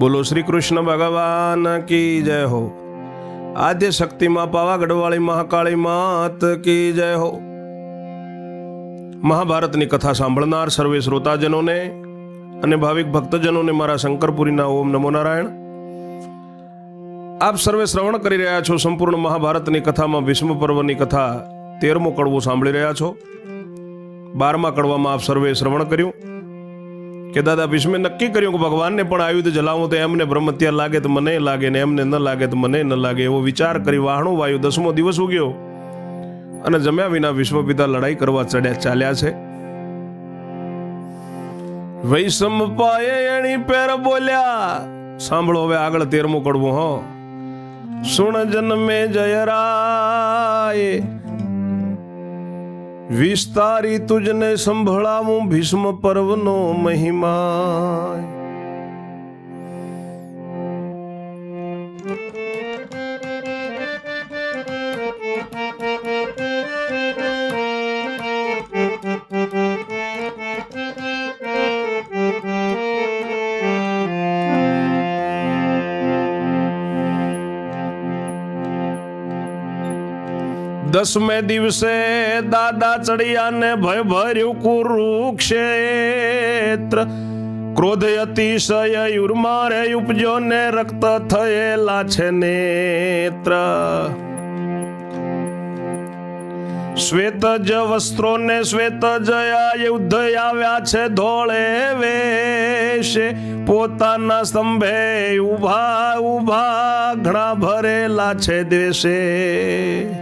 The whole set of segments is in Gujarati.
બોલો શ્રી કૃષ્ણ ભગવાન કી જય હો. આદ્ય શક્તિમાં પાવાગઢવાળી મહાકાળી માત કી જય હો. મહાભારતની કથા સાંભળનાર સર્વે શ્રોતાજનોને અને ભાવિક ભક્તજનોને મારા શંકરપુરીના ઓમ નમો નારાયણ. આપ સર્વે શ્રવણ કરી રહ્યા છો સંપૂર્ણ મહાભારતની કથામાં ભીષ્મ પર્વની કથા તેરમો કડવું સાંભળી રહ્યા છો. બારમા કડવામાં આપ સર્વે શ્રવણ કર્યું. કે દાદા, ભીષ્મે નક્કી કર્યું કે ભગવાનને પણ આયુધ જલાવું, તો એમને બ્રહ્મત્યા લાગે તો મને લાગે ને એમને ન લાગે તો મને ન લાગે એવો વિચાર કરી વાહણું વાયુ. દસમો દિવસ ઉગ્યો અને જમ્યા વિના વિશ્વપિતા લડાઈ કરવા ચડ્યા ચાલ્યા છે. વૈષમ પાયે એણી પેર બોલ્યા, સાંભળો, હવે આગળ તેરમું કડવું હો. સુણ જન્મે જયરાય વિસ્તારી તુજને સંભળાવું ભીષ્મ પર્વનો મહિમા. દસમે દિવસે દાદા ચડિયા ને ભય ભર્યું કુરુક્ષેત્ર. ક્રોધ અતિશય યુર્મારે ઉપજો ને રક્ત થયેલા છે નેત્ર. શ્વેત જ વસ્ત્રો ને શ્વેત જયા યુદ્ધ આવ્યા છે ધોળે વેશે. પોતાના સ્તંભે ઊભા ઊભા ઘણા ભરેલા છે દેશે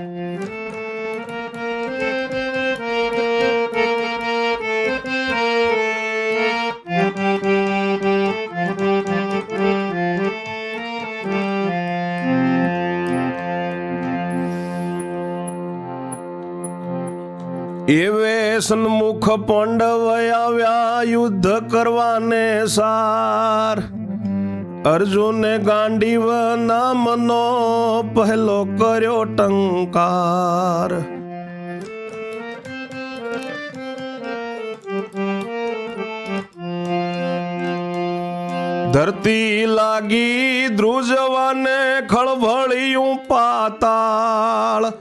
એવે સન્મુખ પાંડવ આવ્યા યુદ્ધ કરવાને સાર. અર્જુને ગાંડીવ નામનો પહેલો કર્યો ટંકાર. ધરતી લાગી ધ્રુજવાને ખળભળિયું પાતાળ.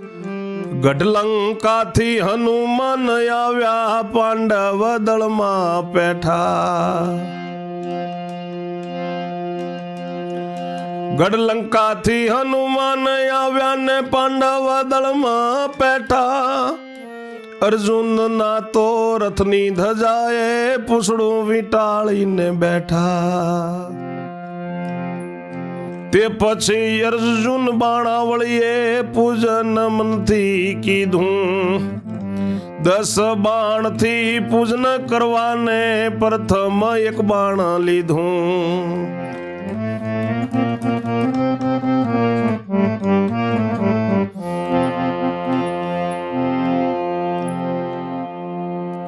ગઢલંકાથી હનુમાન આવ્યા પાંડવ દળમાં પેઠા ગઢલંકાથી હનુમાન આવ્યા ને પાંડવ દળમાં પેઠા અર્જુન ના તો રથની ધજાએ પૂછડું વીંટાળીને બેઠા. તે પછી અર્જુન બાણાવળીએ પૂજન મનથી કીધું, દસ બાણથી પૂજન કરવાને પ્રથમ એક બાણ લીધું.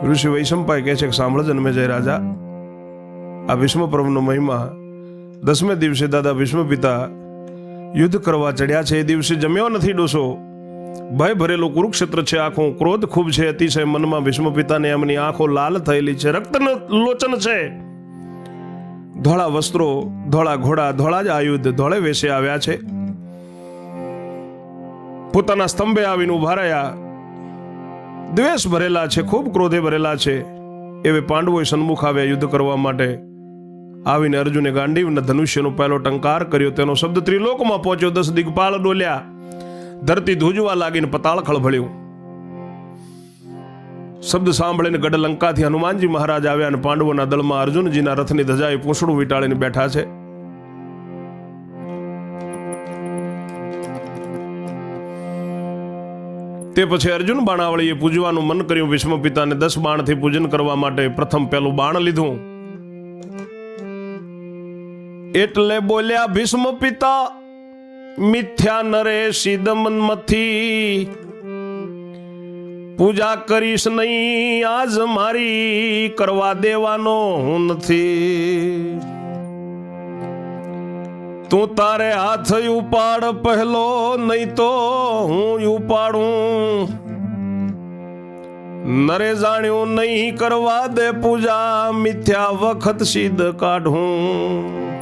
ઋષિ વૈશંપાય કહે છે કે સાંભળ જન્મે જય રાજા આ વિષ્ણુ પ્રભુનો મહિમા દસમે દિવસે દાદા વિષ્ણુ યુદ્ધ કરવા ચડ્યા છે. એ દિવસે જમ્યો નથી ડોસો. ભય ભરેલું કુરુક્ષેત્ર છે. આખું ક્રોધ ખૂબ છે. અતિશય મનમાં વિષ્ણુપિતાને એમની આંખો લાલ થયેલી છે. રક્ત લોચન છે. ધોળા વસ્ત્રો, ધોળા ઘોડા, ધોળા જ આયુધ ધોળે વેશે આવ્યા છે. પોતાના સ્તંભે આવીને ઊભા રહ્યા. દ્વેષ ભરેલા છે. ખૂબ ક્રોધે ભરેલા છે. એવે પાંડવોએ સન્મુખ આવ્યા યુદ્ધ કરવા માટે. આવીને અર્જુને ગાંડીવના ધનુષ્યનો પહેલો ટંકાર કર્યો. તેનો શબ્દ ત્રિલોકમાં પહોંચ્યો. દસ દિગ્પાલ ડોલ્યા. ધરતી ધ્રુજવા લાગીને પતાળ ખળભળ્યું. શબ્દ સાંભળીને ગઢ લંકાથી હનુમાનજી મહારાજ આવ્યા અને પાંડવોના દળમાં અર્જુનજીના રથની ધજાએ પૂંછડું વીટાળીને બેઠા છે. તે પછી અર્જુન બાણાવળીએ પૂજવાનું મન કર્યું. વિષ્ણુ પિતાને દસ બાણથી પૂજન કરવા માટે પ્રથમ પહેલું બાણ લીધું. એટલે બોલ્યા ભીષ્મ પિતા, મિથ્યા નરે સિદમનમથી પૂજા કરીશ નહીં, આજ મારી કરવા દેવાનો હું નથી. તું તારે હાથ ઉપાડ પહેલો, નહીં તો હું ઉપાડું. નરે જાણ્યું નહીં કરવા દે પૂજા, મિથ્યા વખત સિદ્ધ કાઢું.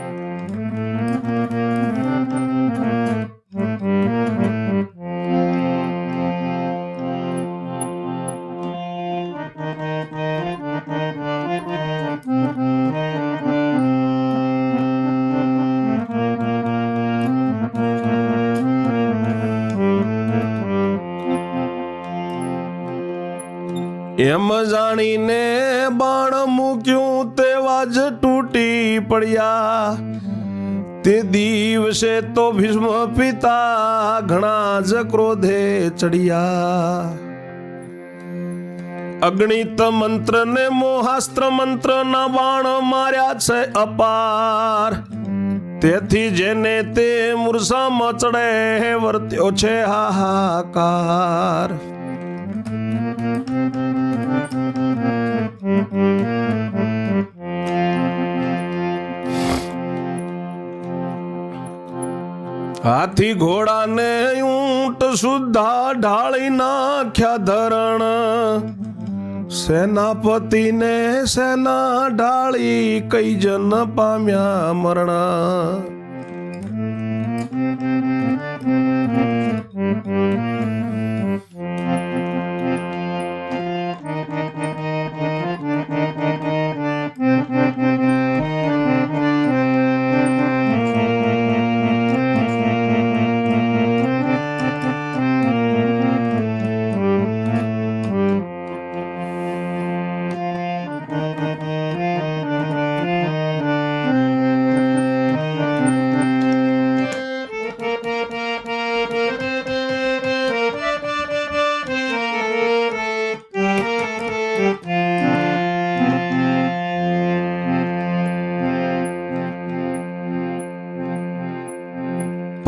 એમ જાણીને બાણ મૂક્યું તેવા જ તૂટી પડ્યા. તે દિવસે તો ભીષ્મ પિતા ઘણા જ ક્રોધે ચડ્યા. અગણિત મંત્ર ને મોહાસ્ત્ર મંત્ર ના બાણ માર્યા છે અપાર. તેથી જેને તે મૂર્છામાં ચડે વર્ત્યો છે હાહાકાર. હાથી ઘોડાને ઊંટ સુધા ઢાળી નાખ્યા ધરણ. સેનાપતિને સેના ઢાળી કઈ જન પામ્યા મરણ.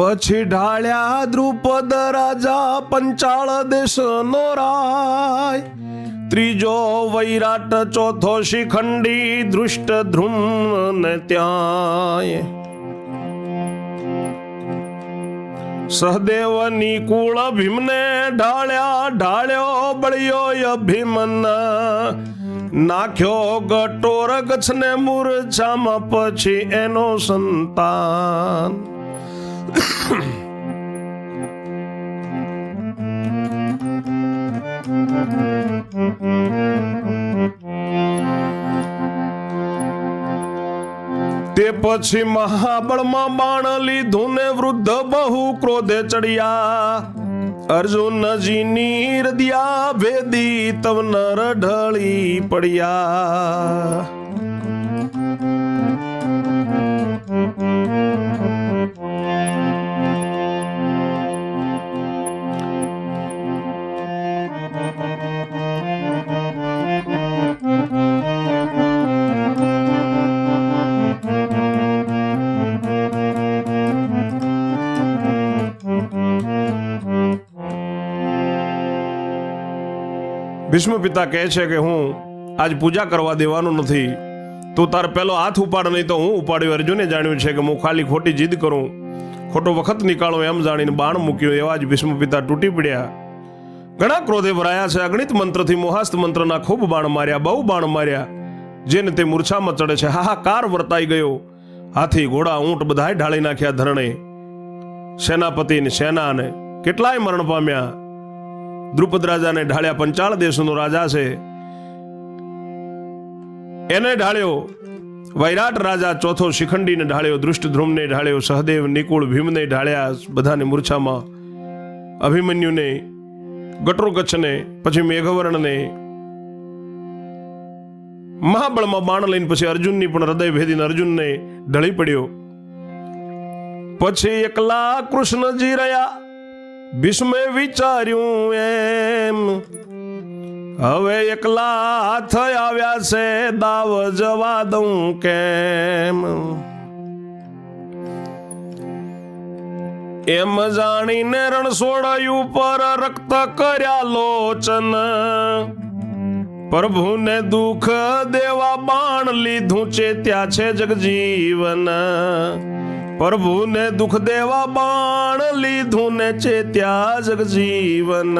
પછી ઢાળ્યા દ્રુપદ રાજા પંચાળ દેશનો રાય. ત્રીજો વૈરાટ, ચોથો શિખંડી દૃષ્ટ ધ્રુમ ને ત્યાંય. સહદેવ નિકુળ ભીમને ઢાળ્યા, ઢાળ્યો બળ્યો અભિમન નાખ્યો ગટોર ગછને મૂર્છામાં પછી એનો સંતાન. તે પછી મહાબળમાં બાણ લીધું ને વૃદ્ધ બહુ ક્રોધે ચડ્યા. અર્જુનજીની હૃદયા ભેદી તવ નર ઢળી પડ્યા. ભીષ્મ પિતા કહે છે કે હું આજ પૂજા કરવા દેવાનું નથી. તું તાર પહેલો હાથ ઉપાડ, નહીં તો હું ઉપાડ્યો. અર્જુને જાણ્યું છે કે હું ખાલી ખોટી જીદ કરું. ખોટો વખત નીકાળો એમ જાણીને બાણ મૂક્યો એવા જ ભીષ્મ પિતા તૂટી પડ્યા. ઘણા ક્રોધે ભરાયા છે. અગણિત મંત્રથી મોહાસ્ત મંત્રના ખૂબ બાણ માર્યા, બહુ બાણ માર્યા. જેને તે મૂર્છામાં ચડે છે. હાહાકાર વર્તાઈ ગયો. હાથી, ઘોડા, ઊંટ બધાય ઢાળી નાખ્યા ધરણે. સેનાપતિ ને સેના ને કેટલાય મરણ પામ્યા. દ્રુપદ રાજાને ઢાળ્યા પંચાળ દેશનો રાજા છે. એને ઢાળ્યો વૈરાટ રાજા ચોથો શિખંડીને ઢાળ્યો દૃષ્ટ ધ્રુમને ઢાળ્યો, સહદેવ નિકુળ ભીમને ઢાળ્યા બધાને મૂર્છામાં. અભિમન્યુને ગટરોગચ્છને પછી મેઘવર્ણને, મહાબળમાં બાણ લઈને પછી અર્જુનની પણ હૃદય ભેદીને અર્જુનને ઢળી પડ્યો. પછી એકલા કૃષ્ણજી રહ્યા. ભીષ્મે વિચાર્યું એમ. હવે એકલા હાથ આવ્યા છે, દાવ જવા દઉં કેમ? એમ જાણીને રણછોડાયું પર રક્ત કર્યા લોચન. પ્રભુને દુઃખ દેવા બાણ લીધું છે ત્યાં છે જગજીવન. પ્રભુને દુઃખ દેવા બાણ લીધું ને છે ત્યાં જગજીવન.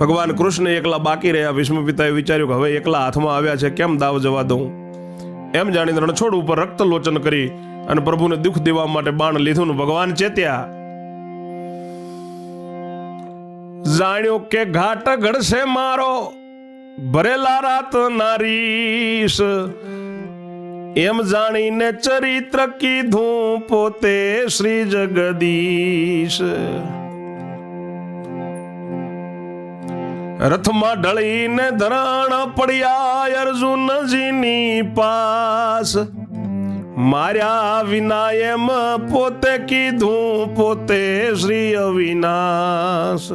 ભગવાન કૃષ્ણ એકલા બાકી રહ્યા. વિષ્ણુ પિતાએ વિચાર્યું કે હવે એકલા હાથમાં આવ્યા છે, કેમ દાવ જવા દઉં? એમ જાણીને રણછોડ ઉપર રક્ત લોચન કરી અને પ્રભુને દુઃખ દેવા માટે બાણ લીધું ભગવાન ચેત્યા. જાણ્યો કે ઘાટ ઘડશે મારો, ભરેલા રાત નારીશ. એમ જાણીને ચરિત્ર કીધું, પોતે શ્રી જગદીશ. રથમાં ઢળીને ધરાણ પડ્યા અર્જુનજીની પાસ. માર્યા વિના એમ પોતે કીધું, પોતે શ્રી અવિનાશ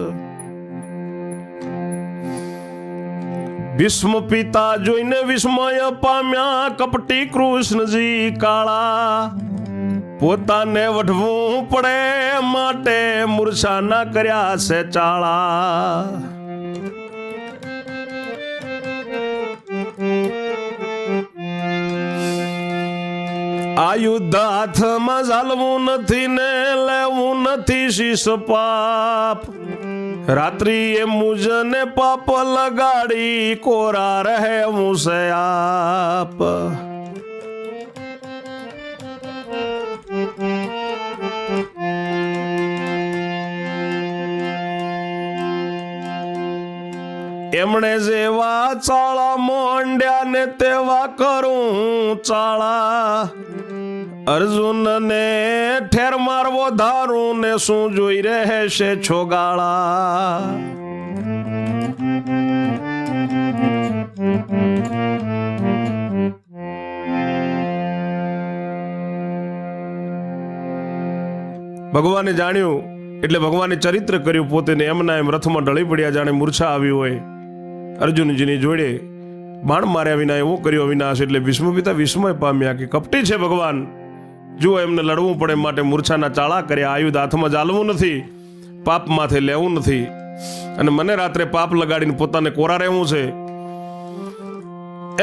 ભીષ્મ પિતા જોઈને વિસ્મય પામ્યા, કપટી કૃષ્ણજી કાળા. પોતાને વઢવું પડે, માટે મૂર્છાના કર્યા છે ચાળા આ યુદ્ધ હાથમાં ચાલવું નથી ને લેવું નથી શીશ પાપ રાત્રિ એ મુજને પાપ લગાડી કોરા રહે મુસે આપ એમણે જેવા ચાળા મોંડ્યા ને તેવા કરું ચાળા અર્જુન ને ઠેર મારવો ધારું ને શું જોઈ રહેશે છોગાળા? ભગવાને જાણ્યું, એટલે ભગવાને ચરિત્ર કર્યું પોતે એમના એમ રથમાં ઢળી પડ્યા જાણે મૂર્છા આવી હોય. અર્જુનજીની જોડે બાણ માર્યા વિના એવો કર્યો વિનાશ એટલે ભીષ્મ પિતા વિસ્મય પામ્યા કે કપટી છે ભગવાન. જુઓ એમને લડવું પડે માટે મૂર્છાના ચાળા કર્યા, આયુધ હાથમાં ચાલવું નથી, પાપ માથે લેવું નથી. અને મને રાત્રે પાપ લગાડીને પોતાને કોરા રહેવું છે.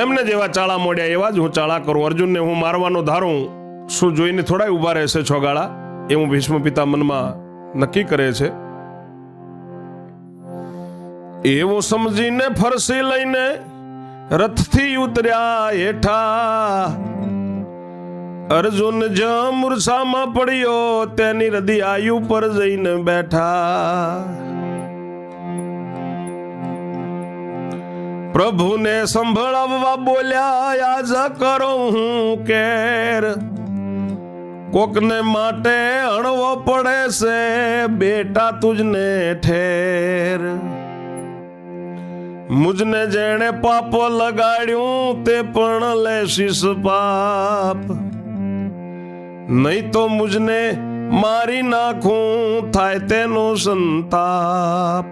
એમને જેવા ચાળા મોડ્યા એવા જ હું ચાળા કરું. અર્જુનને હું મારવાનો ધારું. શું જોઈને થોડા ઊભા રહેશે છોગાળા? એવું ભીષ્મ પિતા મનમાં નક્કી કરે છે. એવું સમજીને ફરસી લઈને રથથી ઉતર્યા હેઠા અર્જુન જ મૂર્છામાં પડ્યો, તેની હૃદય આયુ પર જઈને બેઠા. પ્રભુને સંભળાવવા બોલ્યા આજ કરો હું કેર. કોકને માટે અણવો પડે છે, બેટા તુજને ઠેર. મુજને જેણે પાપ લગાડ્યું, તે પણ લેશીસ પાપ. નહીં તો મુજને મારી નાખું થાય તેનો સંતાપ.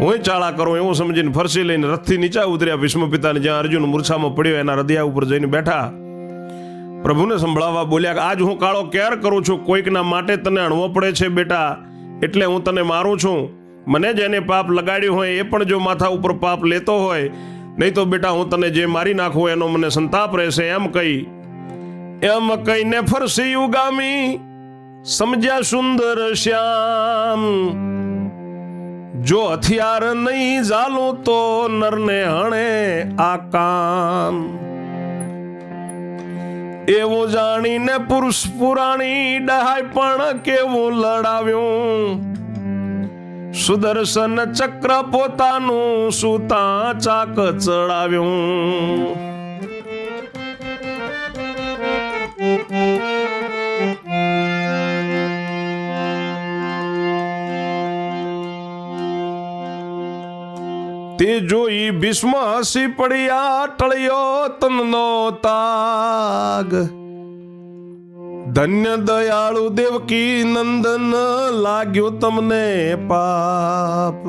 હું ચાળા કરું, એવું સમજીને ફરસી લઈને રથથી નીચા ઉતર્યા ભીષ્મ પિતાને જ્યાં અર્જુન મૂર્છામાં પડ્યો, એના હૃદય ઉપર જઈને બેઠા. પ્રભુને સંભળાવવા બોલ્યા કે આજ હું કાળો કેર કરું છું, કોઈકના માટે તને અણવો પડે છે બેટા, એટલે હું તને મારું છું. મને જેને પાપ લગાડ્યું હોય એ પણ જો માથા ઉપર પાપ લેતો હોય, નહીં તો બેટા હું તને જે મારી નાખું એનો મને સંતાપ રહેશે એમ કહી, એમ કહીને ફરસી ઉગામી, સમજ્યા સુંદર શ્યામ, જો હથિયાર નહીં ઝાલું તો નરને હણે આ કામ. એવું જાણીને પુરુષ પુરાણી ડહાય પણ કેવું લડાવ્યું. સુદર્શન ચક્ર પોતાનું સુતા ચાક ચડાવ્યું. તે જોઈ ભીષ્મ હસી પડ્યા ટળ્યો તનનો તાગ. ધન્ય દયાળુ દેવકી નંદન લાગ્યો તમને પાપ.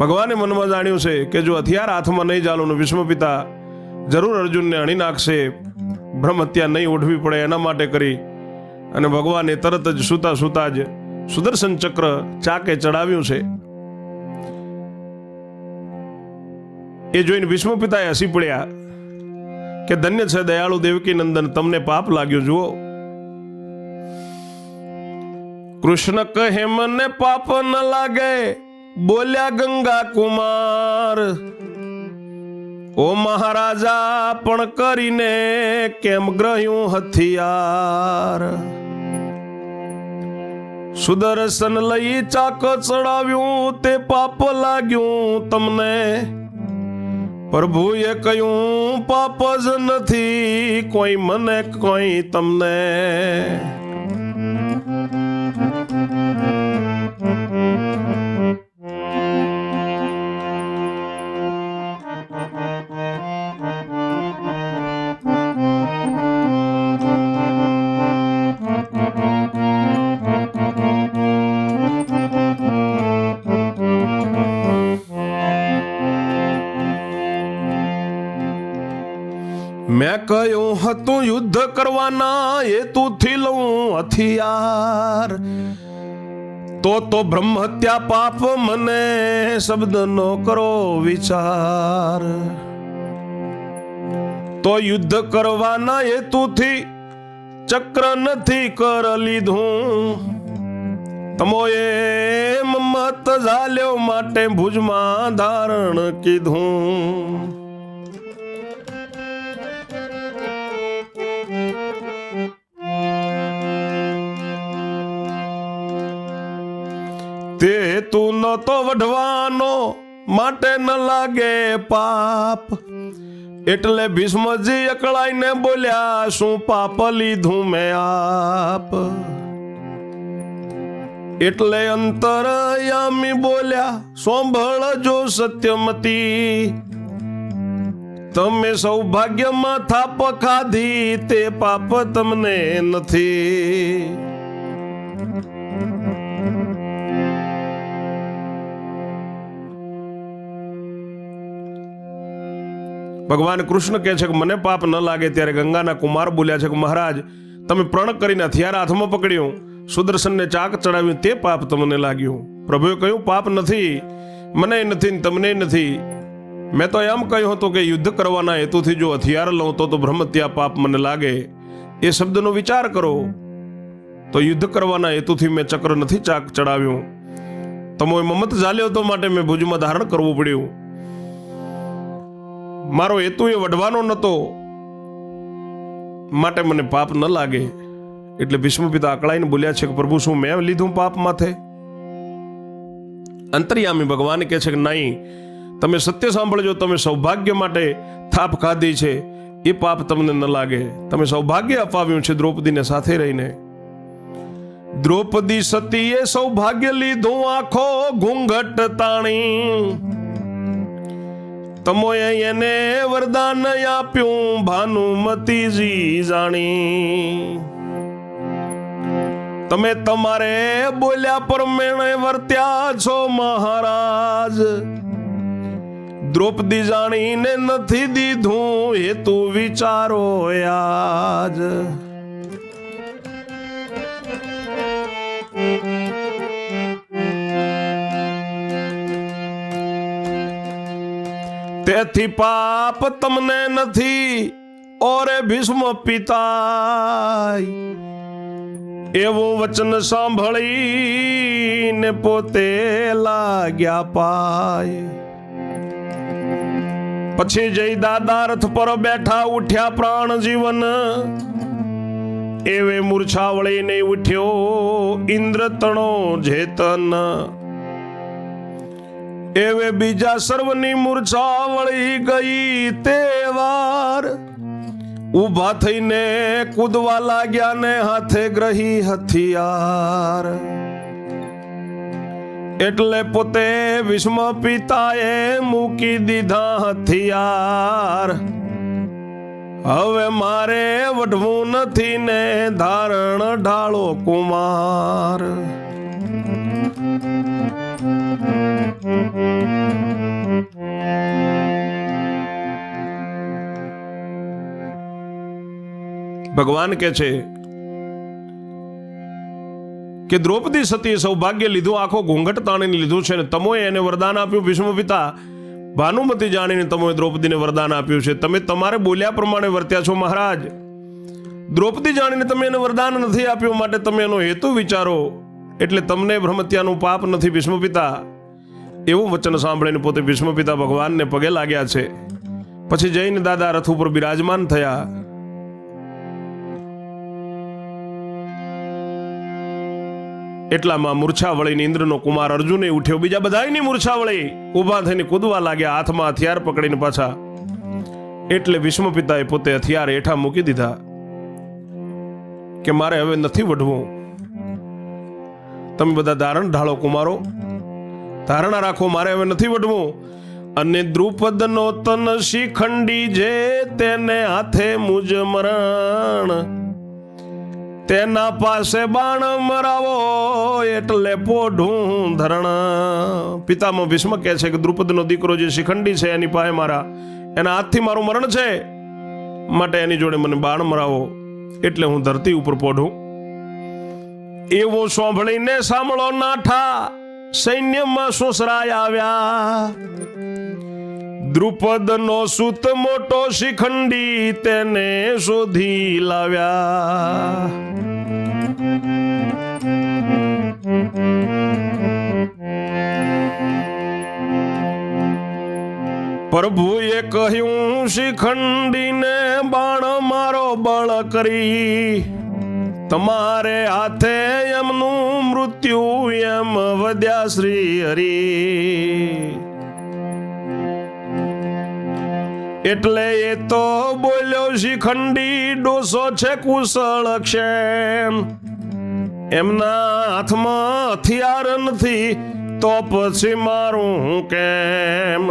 ભગવાને મનમાં જાણ્યું છે કે જો હથિયાર હાથમાં નહીં ચાલું વિષ્ણુ પિતા જરૂર અર્જુનને હણી નાખશે, બ્રહ્મ હત્યા નહીં ઉઠવી પડે એના માટે કરી અને ભગવાને તરત જ સુતા સુતા જ સુદર્શન ચક્ર ચાકે ચડાવ્યું છે. એ જોઈને પિતાએ હસી પડ્યા. કે ધન્ય છે દયાળુ દેવકી નંદન, તમને પાપ લાગ્યું, જુઓ. કૃષ્ણ કહે, મને પાપ ન લાગે. બોલ્યા ગંગા કુમાર, ઓ મહારાજા, પણ કરીને કેમ ગ્રહ્યું હથિયાર? સુદર્શન લઈ ચાક ચડાવ્યું, તે પાપ લાગ્યું તમને. પ્રભુએ કહ્યું પાપ જ નથી કોઈ મને કોઈ તમને કરવાના હેતુથી લઉં હથિયાર. તો તો બ્રહ્મ હત્યા પાપ મને શબ્દ નો કરો વિચાર. તો યુદ્ધ કરવાના હેતુથી ચક્ર નથી કર લીધું. તમોએ મત ઝાલ્યો માટે ભુજમાં ધારણ કીધું. તે હેતુ નતો વઢવાનો, માટે ન લાગે પાપ. એટલે ભીષ્મજી અકળાઈને બોલ્યા, શું પાપ લીધું મેં આપ? એટલે અંતરયામી બોલ્યા, સોંભળજો સત્યમતી. તમે સૌભાગ્યમાં થાપ ખાધી, તે પાપ તમને નથી. ભગવાન કૃષ્ણ કહે છે કે મને પાપ ન લાગે ત્યારે ગંગાના કુમાર બોલ્યા છે કે મહારાજ, તમે પ્રણ કરીને હથિયાર હાથમાં પકડ્યું, સુદર્શનને ચાક ચડાવ્યું, તે પાપ તમને લાગ્યું. પ્રભુએ કહ્યું, પાપ નથી, મને નથી તમને નથી. મેં તો એમ કહ્યું હતું કે યુદ્ધ કરવાના હેતુથી જો હથિયાર લઉં તો તો બ્રહ્મત્યા પાપ મને લાગે. એ શબ્દનો વિચાર કરો. તો યુદ્ધ કરવાના હેતુથી મેં ચક્ર નથી ચાક ચડાવ્યું. તમોએ મમત ઝાલ્યો તો માટે મેં ભુજમાં ધારણ કરવું પડ્યું. મારો હેતુ એ વઢવાનો નહોતો માટે મને પાપ ન લાગે. એટલે ભીષ્મ પિતા અકળાઈને બોલ્યા છે કે, પ્રભુ, શું મેં લીધું પાપ માથે? અંતર્યામી ભગવાન કહે છે કે, નહીં. તમે સત્ય સાંભળજો, તમે સૌભાગ્ય માટે થાપ ખાધી છે. એ પાપ તમને ન લાગે. તમે સૌભાગ્ય અપાવ્યું છે દ્રૌપદીને સાથે રહીને. દ્રૌપદી સતીએ સૌભાગ્ય લીધું આખો ઘૂંઘટ તાણી. તમોએ એને વરદાન આપ્યું ભાનુમતીજી જાણી. તમે તમારે બોલ્યા પ્રમેણે વર્ત્યા છો મહારાજ. દ્રૌપદી જાણીને નથી દીધું હેતુ વિચારો આજ તેથી પાપ તમને નથી, ઓરે ભીષ્મ પિતાય. એવું વચન સાંભળીને પોતે લાગ્યા પાય. પછી જય દાદા રથ પર બેઠા ઉઠ્યા પ્રાણ જીવન. એવે મૂર્છા વળીને ઉઠ્યો ઇન્દ્ર તણો જેતન. એવે બીજા સર્વની મૂર્છા વળી ગઈ તે વાર ઊભા થઈને કૂદવા લાગ્યા ને હાથે ગ્રહી હથિયાર. એટલે પોતે વિષ્મ પિતાએ મૂકી દીધા હથિયાર. હવે મારે વઢવું નથી ને ધારણ ઢાળો કુમાર. ભગવાન કે છે કે દ્રૌપદી સતીએ સૌભાગ્ય લીધું, આખો ઘૂંઘટ તાણીને લીધું છે ને તમોએ એને વરદાન આપ્યું. ભીષ્મ પિતા, ભાનુમતી જાણીને તમોએ દ્રૌપદીને વરદાન આપ્યું છે. તમે તમારે બોલ્યા પ્રમાણે વર્ત્યા છો મહારાજ. દ્રૌપદી જાણીને તમે એને વરદાન નથી આપ્યું માટે તમે એનો હેતુ વિચારો. એટલે તમને ભ્રમત્યાનું પાપ નથી, ભીષ્મ પિતા. એવું વચન સાંભળીને પોતે ભીષ્મપિતા ભગવાનને પગે લાગ્યા છે. પછી જઈને દાદા રથ ઉપર બિરાજમાન થયા. એટલામાં મૂર્છા વળીને ઇન્દ્રનો કુમાર અર્જુને ઉઠ્યો. બીજા બધાની મૂર્છા વળી ઊભા થઈને કૂદવા લાગ્યા, હાથમાં હથિયાર પકડીને પાછા. એટલે ભીષ્મપિતાએ પિતાએ પોતે હથિયાર હેઠા મૂકી દીધા. કે મારે હવે નથી વઢવું. તમે બધા ધારણ ઢાળો કુમારો. ધારણા રાખો, મારે હવે નથી વઢવું. અને દ્રુપદનો તન શિખંડી જે તેને હાથે મુજ મરણ. તેના પાસે બાણ મરાવો એટલે પોઢું ધરણ. પિતામાં ભીષ્મ કહે છે કે દ્રુપદનો દીકરો જે શિખંડી છે, એની પાસે મારા, એના હાથથી મારું મરણ છે. માટે એની જોડે મને બાણ મરાવો એટલે હું ધરતી ઉપર પોઢું. એવો સાંભળીને સાંભળો નાઠા. સૈન્યમાં સોસરાય આવ્યા. દ્રુપદનો સુત મોટો શિખંડી તેને શોધી લાવ્યા. પ્રભુએ કહ્યું, શિખંડીને બાણ મારો બળ કરી. તમારે હાથે એમનું મૃત્યુ એમ વધ્યા શ્રી હરી. એટલે એ તો બોલ્યો, શિખંડી ડોસો છે કુશળ ક્ષેમ. એમના હાથમાં હથિયાર નથી, તો પછી મારું કેમ?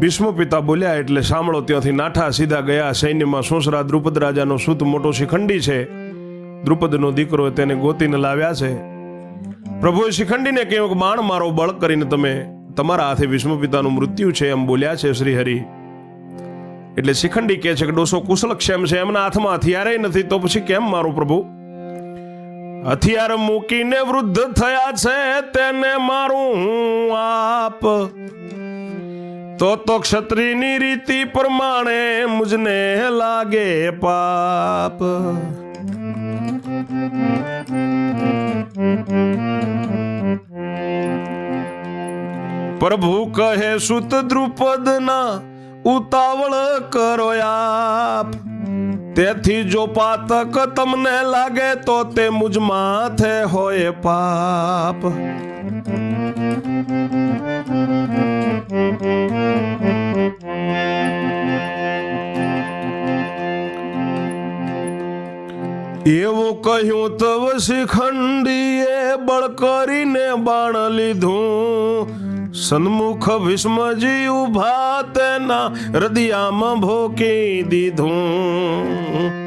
ભીષ્મ પિતા બોલ્યા, એટલે સાંભળો, ત્યાંથી નાઠા સીધા ગયા સૈન્યમાં સોસરા દ્રુપદ રાજાનો સુત મોટો શિખંડી છે. દ્રુપદનો દીકરો તેને ગોતીને લાવ્યા છે. પ્રભુએ શિખંડીને કહ્યું કે બાણ મારો બળ કરીને તમે તમારા હાથે ભીષ્મ પિતાનું મૃત્યુ છે એમ બોલ્યા છે શ્રી હરિ એટલે શિખંડી કહે છે કે ડોસો કુશલ ક્ષેમ છે, એમના હાથમાં હથિયારે નથી, તો પછી કેમ મારો પ્રભુ? હથિયાર મૂકીને વૃદ્ધ થયા છે, તેને મારું આપ તો તો ક્ષત્રિયની રીતિ પ્રમાણે મુજને લાગે પાપ. પ્રભુ કહે, સુત દ્રુપદના ઉતાવળ કરો આપ. તેથી જો પાતક તમને લાગે, તો તે મુજ માથે હોય પાપ. એવું કહ્યું તવ શિખંડીએ બળ કરીને બાણ લીધું. સન્મુખ ભીષ્મજી ઊભા તેના હૃદયામાં ભોકી દીધું.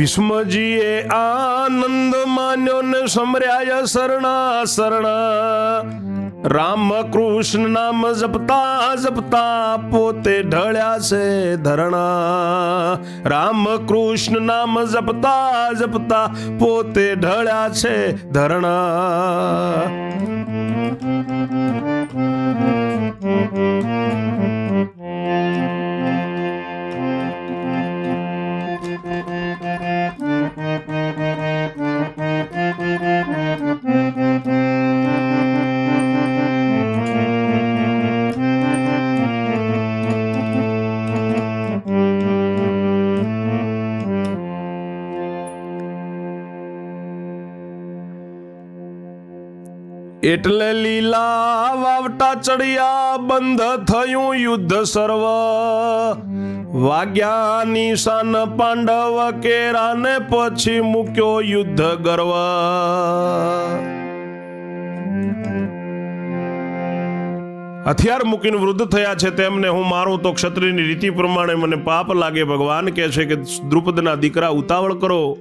ભીષ્મજીએ આનંદ માન્યો ને સમર્યા શરણા શરણા. રામ કૃષ્ણ નામ જપતા જપતા પોતે ઢળ્યા છે ધરણા. રામ કૃષ્ણ નામ જપતા જપતા પોતે ઢળ્યા છે ધરણા. એટલે લીલા વાવટા ચડિયા બંધ થયું યુદ્ધ સર્વ. વાગ્યા નિશાન પાંડવ કેરાને પછી મૂક્યો યુદ્ધ ગર્વ. હથિયાર મૂકીને વૃદ્ધ થયા છે તેમને હું મારું તો ક્ષત્રિયની રીતિ પ્રમાણે મને પાપ લાગે. ભગવાન કહે છે કે દ્રુપદના દીકરા ઉતાવળ કરો.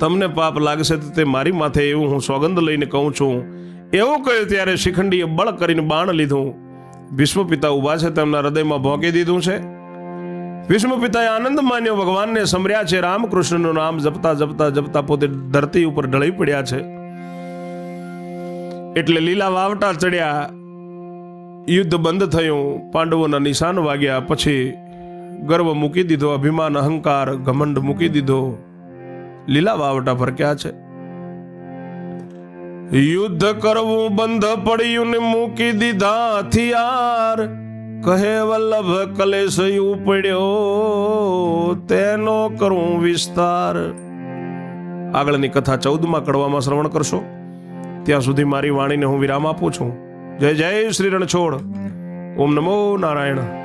તમને પાપ લાગશે તો તે મારી માથે એવું હું સોગંદ લઈને કહું છું. એવું કહ્યું, ત્યારે શિખંડીએ બળ કરીને બાણ લીધું. ભીષ્મપિતા ઊભા છે, તેમના હૃદયમાં ભોંકી દીધું છે. ભીષ્મપિતાએ આનંદ માન્યો, ભગવાનને સમર્યા છે, રામકૃષ્ણનું નામ જપતા જપતા જપતા પોતે ધરતી ઉપર ઢળી પડ્યા છે. એટલે લીલા વાવટા ચડ્યા, યુદ્ધ બંધ થયું, પાંડવોના નિશાન વાગ્યા, પછી ગર્વ મૂકી દીધો, અભિમાન, અહંકાર, ઘમંડ મૂકી દીધો. લીલા વાવટા ફરક્યા છે. યુદ્ધ કરવું બંધ પડ્યું ને મૂકી દીધા હથિયાર. કહે વલ્લભ કલેશ ઉપડ્યો, તેનો કરું વિસ્તાર. આગળની કથા ચૌદમાં કડવામાં શ્રવણ કરશો. ત્યાં સુધી મારી વાણીને હું વિરામ આપું છું. જય જય શ્રી રણછોડ ઓમ નમો નારાયણ.